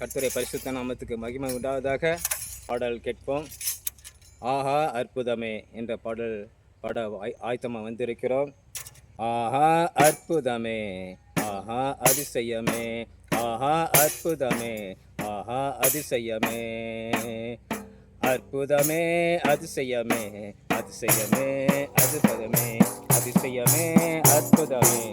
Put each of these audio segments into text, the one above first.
கர்த்தரை பரிசுத்த நாமத்துக்கு மகிமை உண்டாவதாக பாடல் கேட்போம். ஆஹா அற்புதமே என்ற பாடல் பாட ஆய்- வந்திருக்கிறோம். ஆஹா அற்புதமே ஆஹா அதிசயமே ஆஹா அற்புதமே ஆஹா அதிசயமே. அற்புதமே அதிசயமே அதிசயமே அற்புதமே அதிசயமே அற்புதமே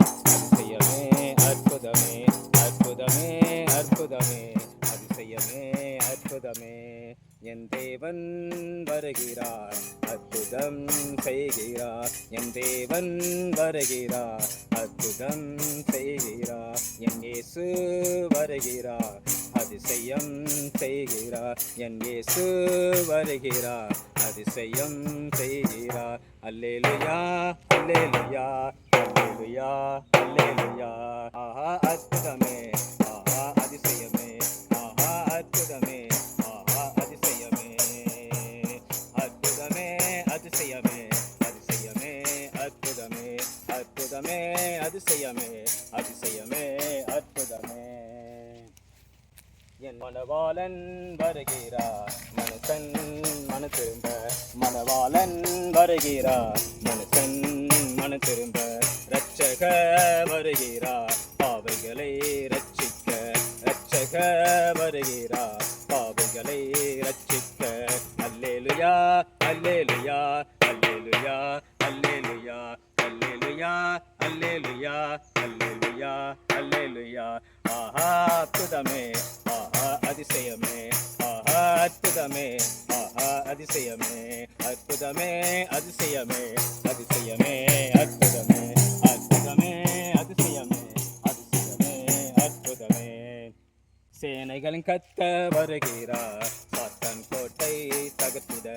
என் தேவன் வருகிறார் அற்புதம் செய்கிறார். என் தேவன் வருகிறார் அற்புதம் செய்கிறார். என் இயேசு வருகிறார் அதிசயம் செய்கிறார். என் இயேசு வருகிறார் அதிசயம் செய்கிறார். அல்லேலுயா அல்லேலுயா அல்லேலுயா அல்லேலுயா. ஆஹா அற்புதமே. ஆஹா அதிசயம். அதிசயமே அதிசயமே அற்புதமே. என் மனவாளன் வருகிறார் மனுஷன் மனு திரும்ப. மனவாளன் வருகிறார் மனுஷன் மனு திரும்ப. ரட்சக வருகிறார் பாவைகளை ரட்சிக்க ரட்சக வருகிறார் பாவைகளை ரட்சிக்க அல்லேலுயா அல்லேலுயா அல்லேலுயா. அல்லேலுயா அல்லேலுயா அல்லேலுயா அல்லேலுயா ஆஹா அற்புதமே. ஆஹா அதிசயமே. ஆஹா அற்புதமே. ஆஹா அதிசயமே. அற்புதமே அதிசயமே. அதிசயமே அற்புதமே. அற்புதமே அதிசயமே. அதிசயமே அற்புதமே. சேனைகளின் கத்த வருகிறார். சாத்தான் கோட்டை தகர்த்திட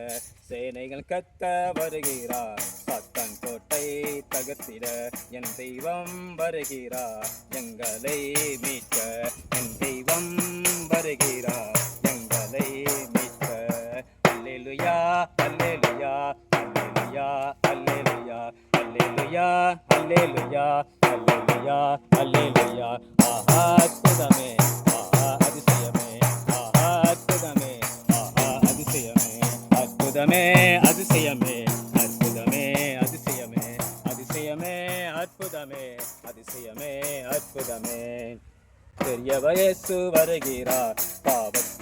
சேனைகள் கத்த வருகிறார். சாத்தான் கோட்டை தகர்த்திட என் தெய்வம் வருகிறார். எங்களை மீட்க என் தெய்வம் வருகிறார். எங்களை மீட்க. அல்லேலுயா அல்லேலுயா அல்லேலுயா அல்லேலுயா அல்லேலுயா அல்லேலுயா அல்லேலுயா அல்லேலுயா. ஆஹா அதிசயமே அற்புதமே அதிசயமே அதிசயமே அற்புதமே அதிசயமே அற்புதமே. பெரிய வயசு வருகிறார். பாவத்தை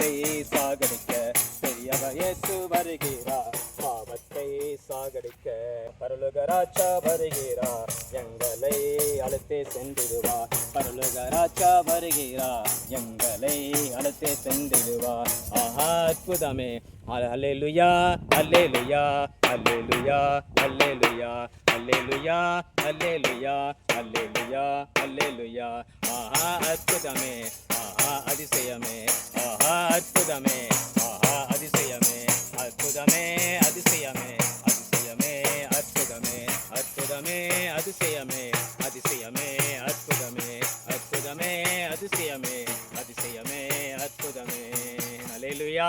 சாகடிக்க பெரிய வயசு வருகிறார். பாவத்தை சாகடிக்க பரலுகராச்சா வருகிறார். எங்களை அழுத்தே சென்றிடுவார். பரலுகராச்சா வருகிறார். எங்களை அழுத்தே சென்றிடுவார். ஆஹா அற்புதமே. அல்லேலுயா அல்லேலுயா அல்லேலுயா அல்லேலுயா அல்லேலுயா அல்லேலுயா அல்லேலுயா அல்லேலுயா ஆஹா அற்புதமே. ஆஹா அதிசயமே. ஆஹா అద్భుతమే ఆహా అతిశయమే అద్భుతమే అతిశయమే అతిశయమే అద్భుతమే అద్భుతమే అతిశయమే అతిశయమే అద్భుతమే అద్భుతమే అతిశయమే అతిశయమే అద్భుతమే అలెలుయా